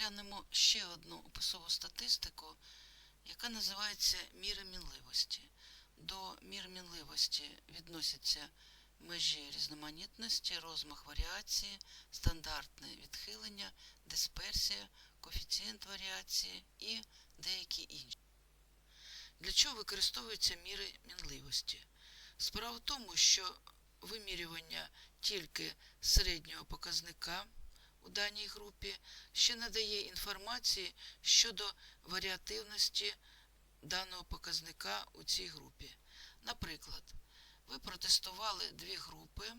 розглянемо ще одну описову статистику, яка називається міри мінливості. До мір мінливості відносяться межі різноманітності, розмах варіації, стандартне відхилення, дисперсія, коефіцієнт варіації і деякі інші. Для чого використовуються міри мінливості? Справа в тому, що вимірювання тільки середнього показника у даній групі ще надає інформації щодо варіативності даного показника у цій групі. Наприклад, ви протестували дві групи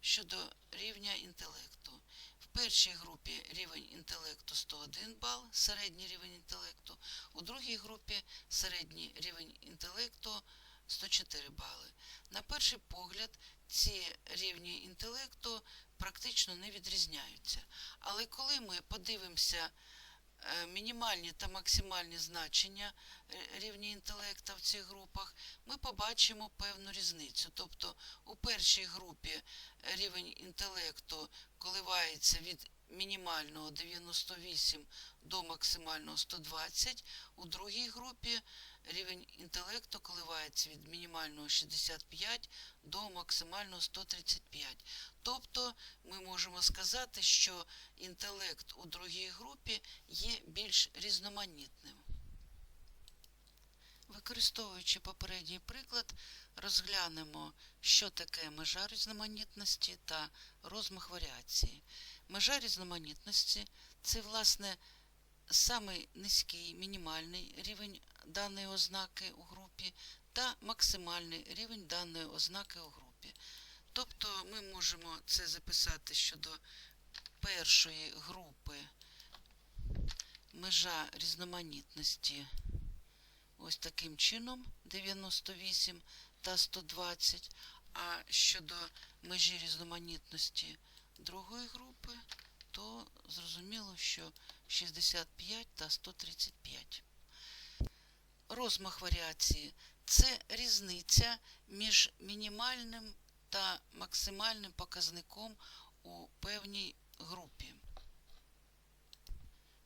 щодо рівня інтелекту. В першій групі рівень інтелекту 101 бал, середній рівень інтелекту, у другій групі середній рівень інтелекту 104 бали. На перший погляд, ці рівні інтелекту практично не відрізняються. Але коли ми подивимося е, мінімальні та максимальні значення е, рівня інтелекту в цих групах, ми побачимо певну різницю. Тобто у першій групі рівень інтелекту коливається від мінімального 98 до максимального 120, у другій групі рівень інтелекту коливається від мінімального 65 до максимального 135. Тобто ми можемо сказати, що інтелект у другій групі є більш різноманітним. Використовуючи попередній приклад, розглянемо, що таке межа різноманітності та розмах варіації. Межа різноманітності це, власне, самий низький мінімальний рівень даної ознаки у групі та максимальний рівень даної ознаки у групі. Тобто ми можемо це записати щодо першої групи межа різноманітності ось таким чином 98 та 120, а щодо межі різноманітності другої групи, то зрозуміло, що 65 та 135. Розмах варіації це різниця між мінімальним та максимальним показником у певній групі.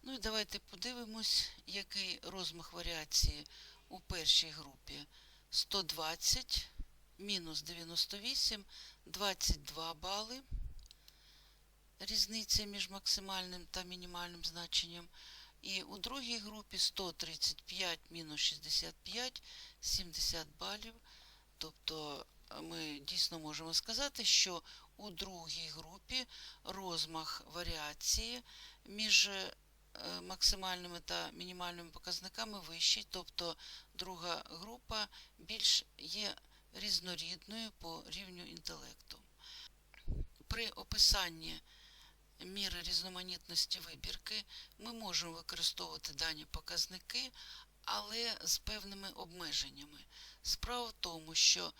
Ну і давайте подивимось, який розмах варіації у першій групі. 120 мінус 98, 22 бали. Різниця між максимальним та мінімальним значенням. І у другій групі 135 мінус 65, 70 балів. Тобто ми дійсно можемо сказати, що у другій групі розмах варіації між е, максимальними та мінімальними показниками вищий, тобто друга група більш є різнорідною по рівню інтелекту. При описанні міри різноманітності вибірки ми можемо використовувати дані показники, але з певними обмеженнями. Справа в тому, що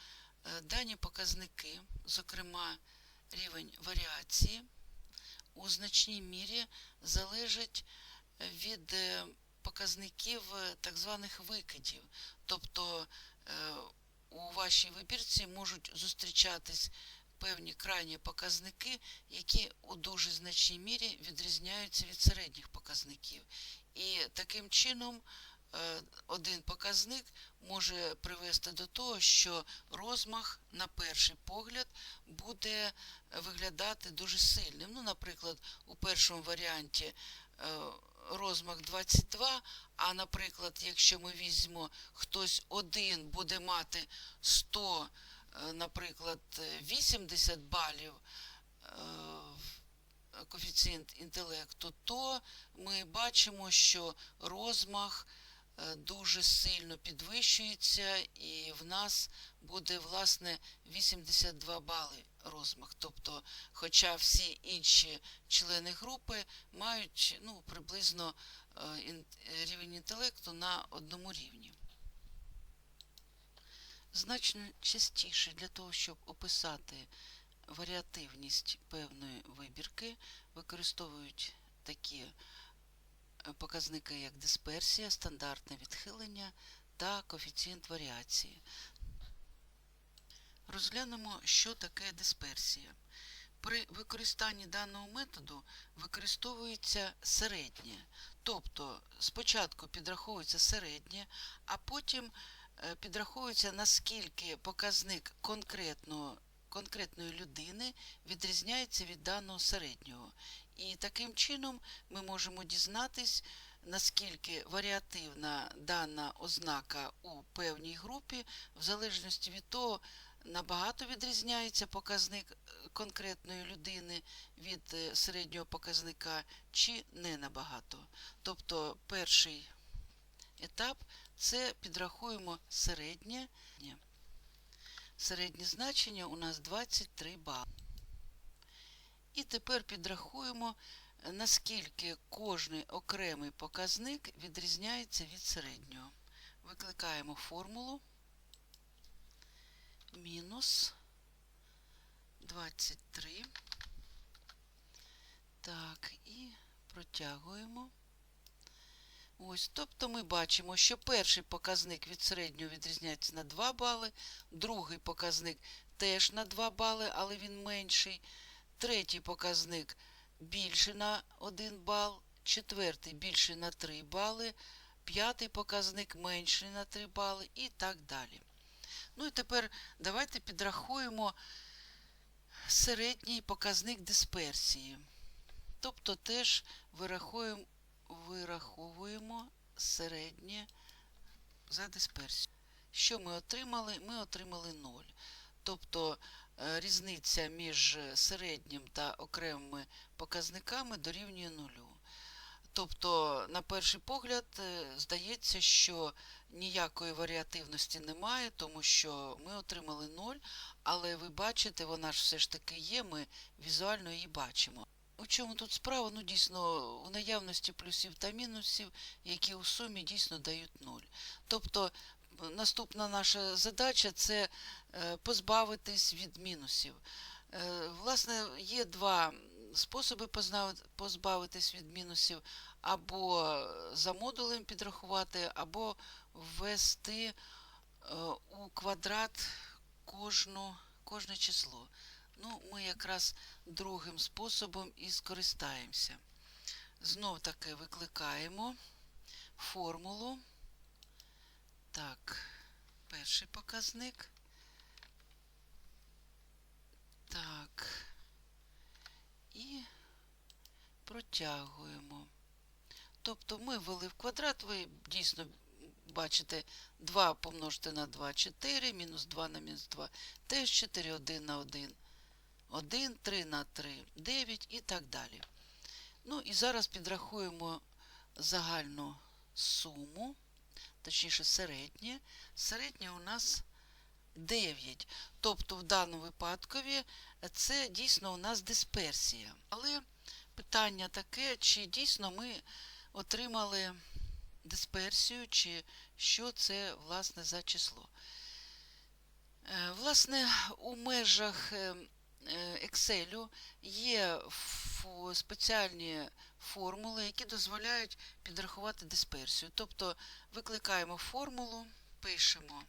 е, дані показники, зокрема рівень варіації, у значній мірі залежать від е, показників е, так званих викидів. Тобто е, у вашій вибірці можуть зустрічатись певні крайні показники, які у дуже значній мірі відрізняються від середніх показників. І таким чином е, один показник може привести до того, що розмах на перший погляд буде виглядати дуже сильним. Ну, наприклад, у першому варіанті е, розмах 22, а, наприклад, якщо ми візьмемо хтось один буде мати 100, е, наприклад, 80 балів е, коефіцієнт інтелекту, то ми бачимо, що розмах е, дуже сильно підвищується, і в нас буде власне 82 бали розмах. Тобто, хоча всі інші члени групи мають ну, приблизно е, рівень інтелекту на одному рівні. Значно частіше для того, щоб описати варіативність певної вибірки, використовують такі е, показники, як дисперсія, стандартне відхилення та коефіцієнт варіації. Розглянемо, що таке дисперсія. При використанні даного методу використовується середнє. Тобто спочатку підраховується середнє, а потім підраховується наскільки показник конкретного, конкретної людини відрізняється від даного середнього. І таким чином ми можемо дізнатись, наскільки варіативна дана ознака у певній групі, в залежності від того, набагато відрізняється показник е, конкретної людини від е, середнього показника, чи не набагато. Тобто перший етап це підрахуємо середнє. Середнє значення у нас 23 бали. І тепер підрахуємо, наскільки кожний окремий показник відрізняється від середнього. Викликаємо формулу мінус 23. Так, і протягуємо. Ось, тобто ми бачимо, що перший показник від середнього відрізняється на 2 бали, другий показник теж на 2 бали, але він менший. Третій показник більше на 1 бал, четвертий більше на 3 бали, п'ятий показник менший на 3 бали і так далі. Ну і тепер давайте підрахуємо середній показник дисперсії. Тобто теж вирахуємо, вираховуємо середнє за дисперсію. Що ми отримали? Ми отримали 0. Тобто е, різниця між середнім та окремими показниками дорівнює нулю. Тобто, на перший погляд, е, здається, що ніякої варіативності немає, тому що ми отримали 0, але ви бачите, вона ж все ж таки є, ми візуально її бачимо. У чому тут справа? Ну, дійсно, у наявності плюсів та мінусів, які у сумі дійсно дають 0. Тобто, наступна наша задача це е, позбавитись від мінусів. Е, Власне, є два способи позбавитись від мінусів, або за модулем підрахувати, або ввести е, у квадрат кожну, кожне число. Ну, ми якраз другим способом і скористаємося. Знов таки викликаємо формулу. Так, перший показник. Так. І протягуємо. Тобто ми ввели в квадрат, ви дійсно бачите 2 помножити на 2 4, мінус 2 на мінус 2, теж 4, 1 на 1, 1, 3 на 3, 9 і так далі. Ну і зараз підрахуємо загальну суму, точніше середнє. Середнє у нас 9. Тобто в даному випадкові це дійсно у нас дисперсія. Але питання таке, чи дійсно ми отримали дисперсію, чи що це власне за число. Е, Власне, у межах е, Excel є спеціальні формули, які дозволяють підрахувати дисперсію. Тобто викликаємо формулу, пишемо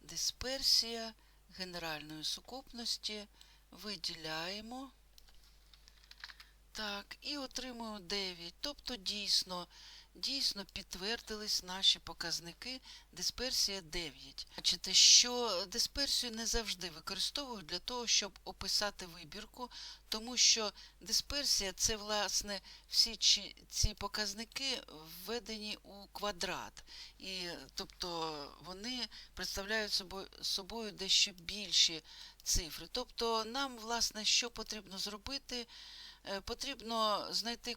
дисперсія генеральної сукупності, виділяємо. Так, і отримуємо 9. Тобто дійсно, дійсно підтвердились наші показники дисперсія 9. Бачите, що дисперсію не завжди використовують для того, щоб описати вибірку, тому що дисперсія це, власне, всі ці показники введені у квадрат. І, тобто вони представляють собою дещо більші цифри. Тобто нам, власне, що потрібно зробити? Е, Потрібно знайти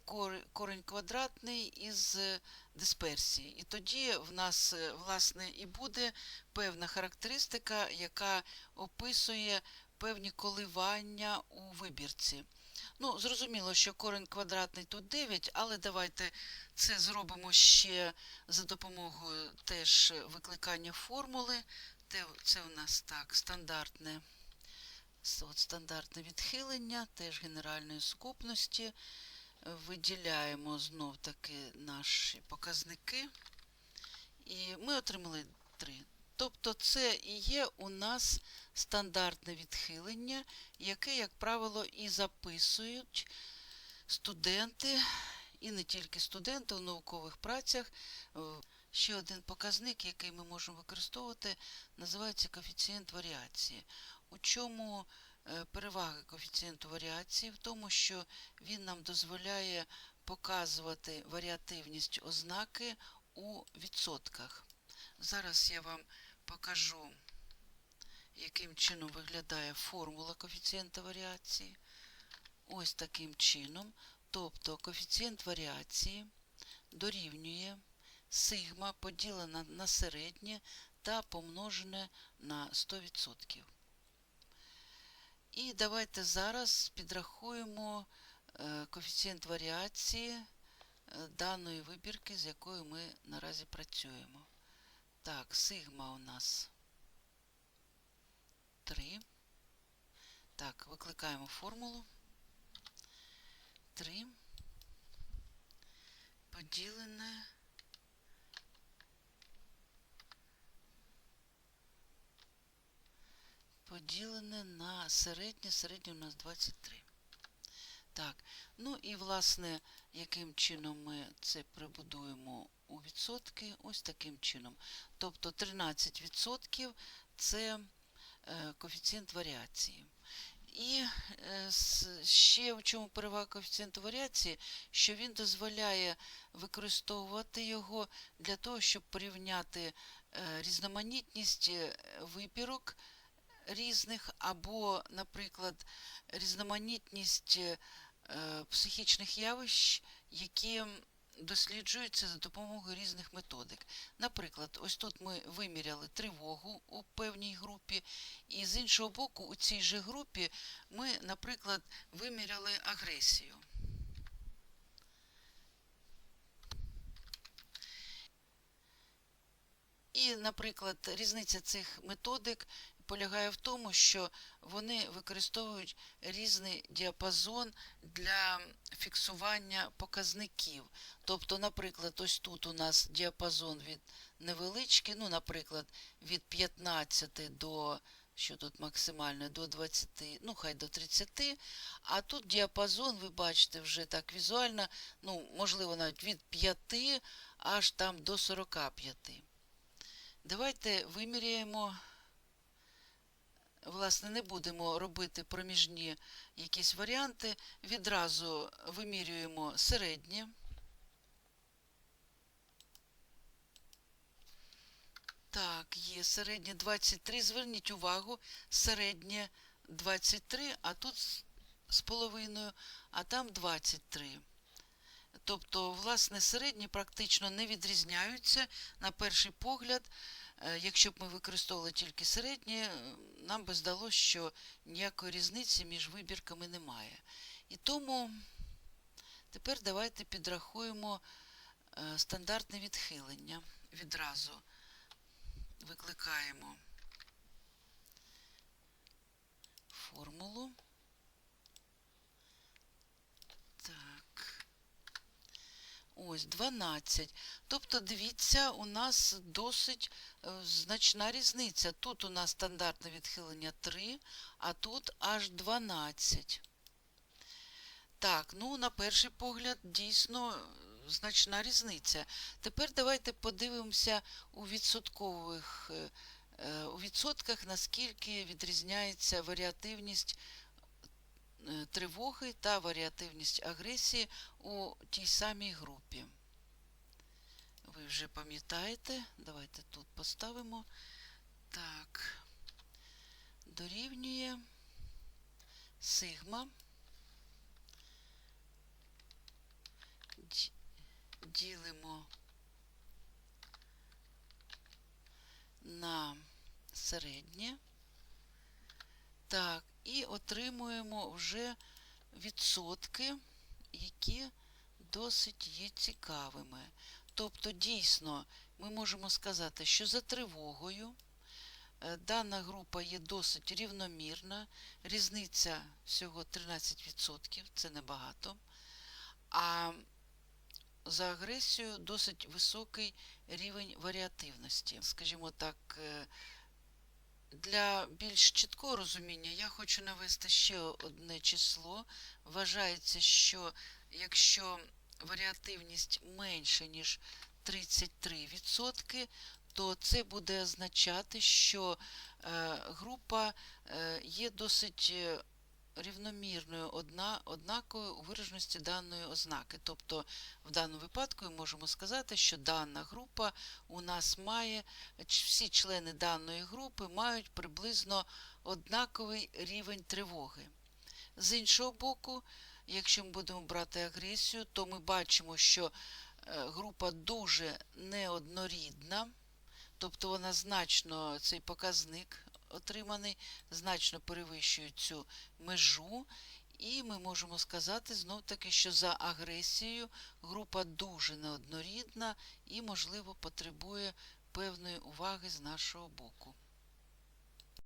корень квадратний із дисперсії. І тоді в нас, е, власне, і буде певна характеристика, яка описує певні коливання у вибірці. Ну, зрозуміло, що корень квадратний тут 9, але давайте це зробимо ще за допомогою теж викликання формули. Це у нас так, стандартне стандартне відхилення, теж генеральної сукупності. Е, Виділяємо знов таки наші показники. І ми отримали 3. Тобто це і є у нас стандартне відхилення, яке, як правило, і записують студенти, і не тільки студенти у наукових працях. Е, Ще один показник, який ми можемо використовувати, називається коефіцієнт варіації. У чому е, перевага коефіцієнту варіації? В тому, що він нам дозволяє показувати варіативність ознаки у відсотках. Зараз я вам покажу, яким чином виглядає формула коефіцієнта варіації. Ось таким чином. Тобто коефіцієнт варіації дорівнює сигма поділена на середнє та помножене на 100%. І давайте зараз підрахуємо е, коефіцієнт варіації е, даної вибірки, з якою ми наразі працюємо. Так, сигма у нас 3. Так, викликаємо формулу. 3 поділене поділене на середнє, середнє у нас 23. Так, ну і власне, яким чином ми це прибудуємо у відсотки? Ось таким чином. Тобто 13% це е, коефіцієнт варіації. І е, ще в чому перевага коефіцієнту варіації, що він дозволяє використовувати його для того, щоб порівняти е, різноманітність вибірок різних, або, наприклад, різноманітність е, психічних явищ, які досліджуються за допомогою різних методик. Наприклад, ось тут ми виміряли тривогу у певній групі, і з іншого боку, у цій же групі ми, наприклад, виміряли агресію. І, наприклад, різниця цих методик полягає в тому, що вони використовують різний діапазон для фіксування показників. Тобто, наприклад, ось тут у нас діапазон від невеличкий, ну, наприклад, від 15 до що тут максимально до 20, ну хай до 30, а тут діапазон, ви бачите, вже так візуально, ну, можливо, навіть від 5 аж там до 45. Давайте виміряємо, власне, не будемо робити проміжні якісь варіанти. Відразу вимірюємо середнє. Так, є середнє 23. Зверніть увагу, середнє 23, а тут з- половиною, а там 23. Тобто, власне, середні практично не відрізняються на перший погляд. Е, Якщо б ми використовували тільки середнє, нам би здалося, що ніякої різниці між вибірками немає. І тому тепер давайте підрахуємо е, стандартне відхилення. Відразу викликаємо формулу. Так. Ось 12. Тобто, дивіться, у нас досить е, значна різниця. Тут у нас стандартне відхилення 3, а тут аж 12. Так, ну, на перший погляд, дійсно е, значна різниця. Тепер давайте подивимося у відсоткових е, у відсотках, наскільки відрізняється варіативність тривоги та варіативність агресії у тій самій групі. Ви вже пам'ятаєте, давайте тут поставимо. Так, дорівнює сигма. Ді- Ділимо на середнє. Так, і отримуємо вже відсотки, які досить є цікавими. Тобто, дійсно, ми можемо сказати, що за тривогою е, дана група є досить рівномірна, різниця всього 13%, це небагато. А за агресію досить високий рівень варіативності. Скажімо так, е, для більш чіткого розуміння я хочу навести ще одне число. Вважається, що якщо варіативність менше, ніж 33%, то це буде означати, що е, група е, є досить е, рівномірною, одна, однаковою у вираженості даної ознаки. Тобто, в даному випадку ми можемо сказати, що дана група у нас має, всі члени даної групи мають приблизно однаковий рівень тривоги. З іншого боку, якщо ми будемо брати агресію, то ми бачимо, що е, група дуже неоднорідна, тобто вона значно, цей показник отриманий, значно перевищує цю межу. І ми можемо сказати знов таки, що за агресією група дуже неоднорідна і, можливо, потребує певної уваги з нашого боку.